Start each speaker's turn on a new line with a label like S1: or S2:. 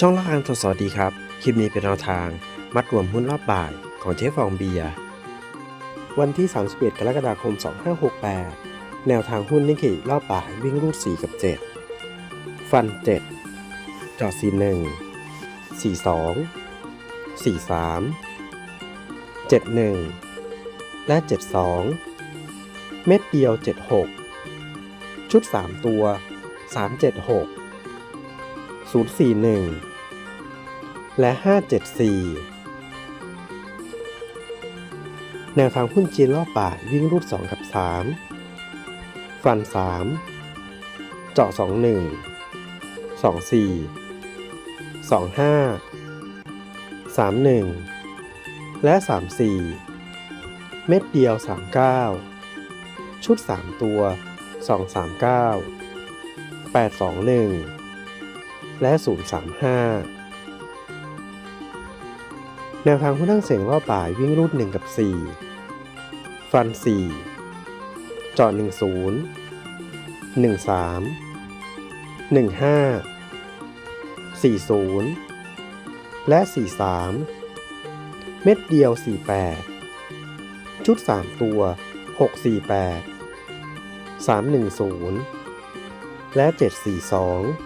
S1: ช่องละครังทดสวัสดีครับ คลิปนี้เป็นแนวทาง มัดรวมหุ้นรอบบ่ายของเจ๊ฟองเบียร์วันที่ 31 กรกฎาคม 2568 แนวทางหุ้นนิกเกิรอบบ่ายวิ่งรูด 4 กับ 7 ฟัน 7 จอด 41 42 43 71 และ 72 เม็ดเดียว 76 ชุด 3 ตัว 376 041 และ 574 แนวทางหุ้นจีนรอบบ่ายวิ่งรูด 2 กับ 3 ฟัน 3 เจาะ 21 24 25 31 และ 34 เม็ดเดียว 39 ชุด 3 ตัว 239 821 และ 035 แนวทางผู้นั่งเสียงรอบบ่ายวิ่งรูด 1 กับ 4 ฟัน 4จาะ10 13 15 40 และ 43 เม็ดเดียว 48 ชุด 3 ตัว 648 310 และ 742